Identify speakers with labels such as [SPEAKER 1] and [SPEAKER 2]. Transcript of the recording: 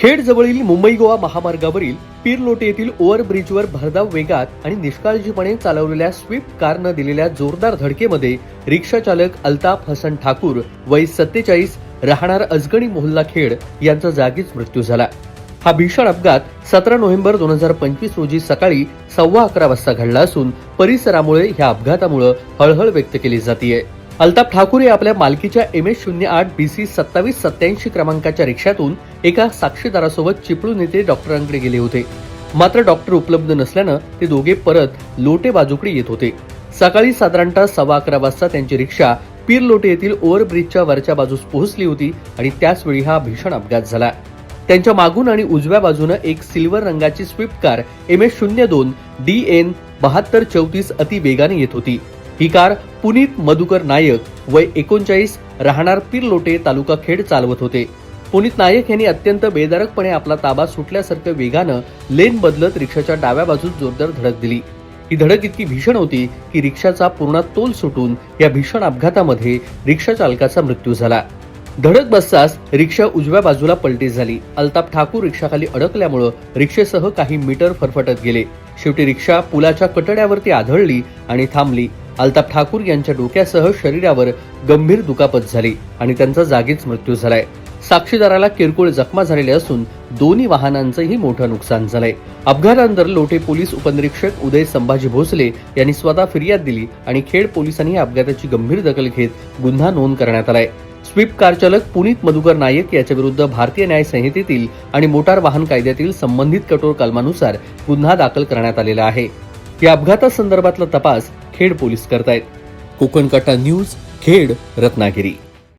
[SPEAKER 1] खेड जवळील मुंबई गोवा महामार्गावरील पीरलोटे येथील ओव्हरब्रिजवर भरधाव वेगात आणि निष्काळजीपणे चालवलेल्या स्विफ्ट कारनं दिलेल्या जोरदार धडकेमध्ये रिक्षा चालक अल्ताफ हसन ठाकूर वय सत्तेचाळीस राहणार अजगणी मोहल्ला खेड यांचा जागीच मृत्यू झाला. हा भीषण अपघात सतरा नोव्हेंबर दोन हजार पंचवीस रोजी सकाळी सव्वा अकरा वाजता घडला असून परिसरामुळे ह्या अपघातामुळे हळहळ व्यक्त केली जातीये. अल्ताफ ठाकूर हे आपल्या मालकीच्या एम एस शून्य आठ बी सी सत्तावीस सत्याऐंशी क्रमांकाच्या रिक्षातून एका साक्षीदारासोबत चिपळूण येथे डॉक्टरांकडे गेले होते. मात्र डॉक्टर उपलब्ध नसल्यानं ते दोघे परत लोटे बाजूकडे येत होते. सकाळी साधारणतः सव्वा अकरा वाजता त्यांची रिक्षा पीर लोटे येथील ओव्हरब्रिजच्या वरच्या बाजूस पोहोचली होती आणि त्याचवेळी हा भीषण अपघात झाला. त्यांच्या मागून आणि उजव्या बाजूनं एक सिल्वर रंगाची स्विफ्ट कार एम एस शून्य दोन डी एन बहात्तर चौतीस अति वेगाने येत होती. ही कार पुनीत मधुकर नायक वय एकोणचाळीस राहणार पीरलोटे तालुका खेड चालवत होते. पुनीत नायक यांनी अत्यंत बेदारकपणे आपला ताबा सुटल्यासारखं वेगानं लेन बदलत रिक्षाच्या डाव्या बाजूस जोरदार धडक दिली. ही धडक इतकी भीषण होती की रिक्षाचा पूर्ण तोल सुटून या भीषण अपघातामध्ये रिक्षा चालकाचा मृत्यू झाला. धडक बसताच रिक्षा उजव्या बाजूला पलटी झाली. अल्ताप ठाकूर रिक्षाखाली अडकल्यामुळं रिक्षेसह काही मीटर फरफटत गेले. शेवटी रिक्षा पुलाच्या कटड्यावरती आढळली आणि थांबली. अल्ताप ठाकूर यांच्या डोक्यासह शरीरावर गंभीर दुखापत झाली आणि त्यांचा जागीच मृत्यू झालाय. साक्षीदाराला किरकोळ जखमा झालेल्या असून दोन्ही वाहनांचंही मोठं नुकसान झालंय. अपघातानंतर लोटे पोलीस उपनिरीक्षक उदय संभाजी भोसले यांनी स्वतः फिर्याद दिली आणि खेड पोलिसांनी या अपघाताची गंभीर दखल घेत गुन्हा नोंद करण्यात आलाय. स्विफ्ट कारचालक पुनीत मधुकर नायक याच्या विरुद्ध भारतीय न्याय संहितेतील आणि मोटार वाहन कायद्यातील संबंधित कठोर कलमानुसार गुन्हा दाखल करण्यात आलेला आहे. या अपघातासंदर्भातला तपास खेड पोलीस करतायत. कोकण कटा न्यूज खेड रत्नागिरी.